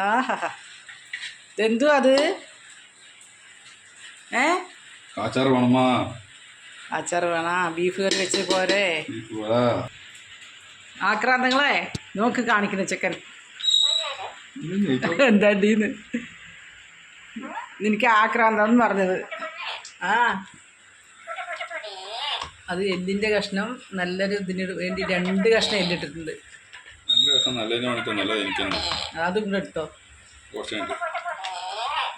ആഹാ. എന്തു അത്? ഏ? അച്ചാർ വേണമാ അച്ചാർ വേണ. ബീഫ് കറി വെച്ച് പോരെ. ആക്രാന്തങ്ങളെ നോക്ക് കാണിക്കുന്ന ചെക്കൻ. എന്താണ്ടീന്ന് നിനക്ക് ആക്രാന്തം പറഞ്ഞത്. ആ. അത് എല്ലിന്റെ കഷ്ണം നല്ലൊരു ഇതിന് വേണ്ടി രണ്ട് കഷ്ണം എല്ലിട്ടിട്ടുണ്ട്. രസം നല്ലതിന് വേണ്ടിയിട്ട് നല്ലത് എനിക്ക് തന്നെ അതും കൂടെ എടുത്തോ. കുറച്ച് കഴിഞ്ഞിട്ട്.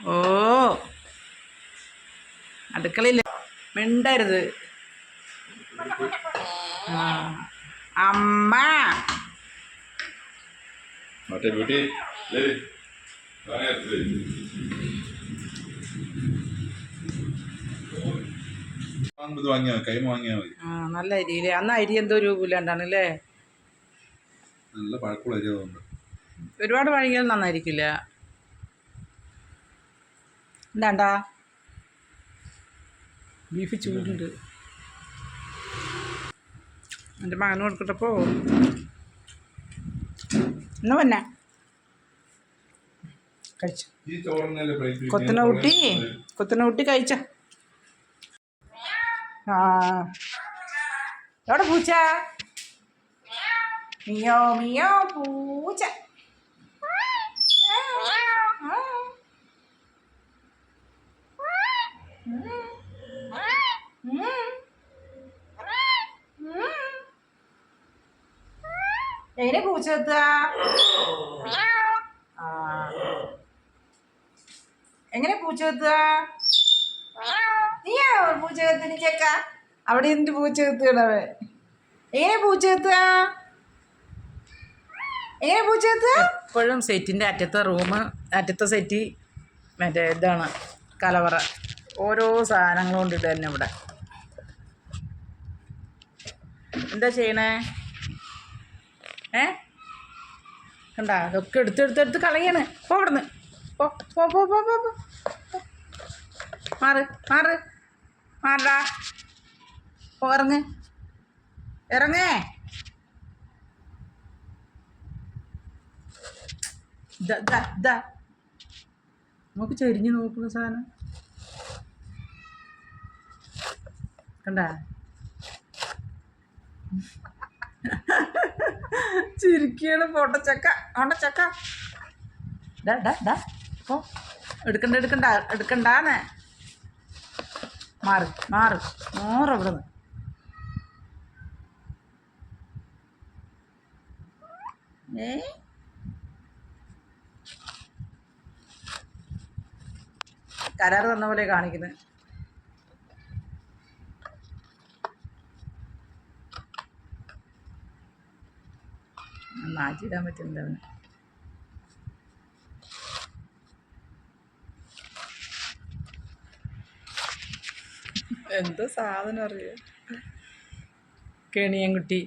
ഓ. അടുക്കളയില്ല മിണ്ടരുത്. അമ്മ. മറ്റേ ബ്യൂട്ടി ലേയ്. വാങ്ങ് ലേയ്. വാങ്ങുമ്പോ ഇത് വാങ്ങിയാ മതി. കൈമ വാങ്ങിയാൽ മതി. ആ നല്ല അരിയില്ലേ? അന്ന് അരി എന്തോ രൂപയില്ലാണ്ടാണ് അല്ലേ? നല്ല പഴക്കമുള്ള അരി അതുകൊണ്ട് ഒരുപാട് വഴികൾ നന്നായിരിക്കില്ല. എന്താണ്ടാ ബീഫ് ചൂടുണ്ട്. എന്റെ മകന് കൊടുക്കട്ടപ്പോ. എന്നാ പിന്നെ? കഴിച്ചു. കൊത്തന കുട്ടി കൊത്തന കുട്ടി കഴിച്ച. ആ. എവിടെ പൂച്ച? മിയോ മിയോ പൂച്ച. എങ്ങനെ പൂച്ച എത്തുക? എങ്ങനെ പൂച്ച എത്തുക? നീയാ പൂച്ച എത്തിന് ചെക്ക. അവിടെ എന്ത് പൂച്ച എത്തുകണവേ എങ്ങനെ പൂച്ച എങ്ങനെ പൂച്ചത്ത് എപ്പോഴും സെറ്റിന്റെ അറ്റത്തെ റൂം അറ്റത്തെ സെറ്റ് മറ്റേ ഇതാണ് കലവറ. ഓരോ സാധനങ്ങൾ കൊണ്ടിട്ട് തന്നെ ഇവിടെ. എന്താ ചെയ്യണേ? ഏ? കണ്ടാ അതൊക്കെ എടുത്ത് കളയാണ്. പോ ഇവിടുന്ന്. പോ പോ പോ പോ പോ പോ. മാറ് മാറ്. മാറടാ. പോ ഇറങ്ങ്. ഇറങ്ങേ. നോക്ക് ചെരിഞ്ഞ് നോക്കുന്ന സാധനം. കണ്ട? ചിരിക്കാണ് പൊട്ടച്ചക്ക ചക്ക. ഡാ ഡാ ഡാ പോ. എടുക്കണ്ട എടുക്കണ്ട എടുക്കണ്ടാന്ന്. മാറി മാറി. മാറും അവിടെ നിന്ന് ഏ കരാറ് തന്ന പോലെ കാണിക്കുന്നത് മാറ്റിയിടാൻ പറ്റുന്നില്ല അവന്. എന്തോ സാധനം അറിയോ? കെണിയൻകുട്ടി.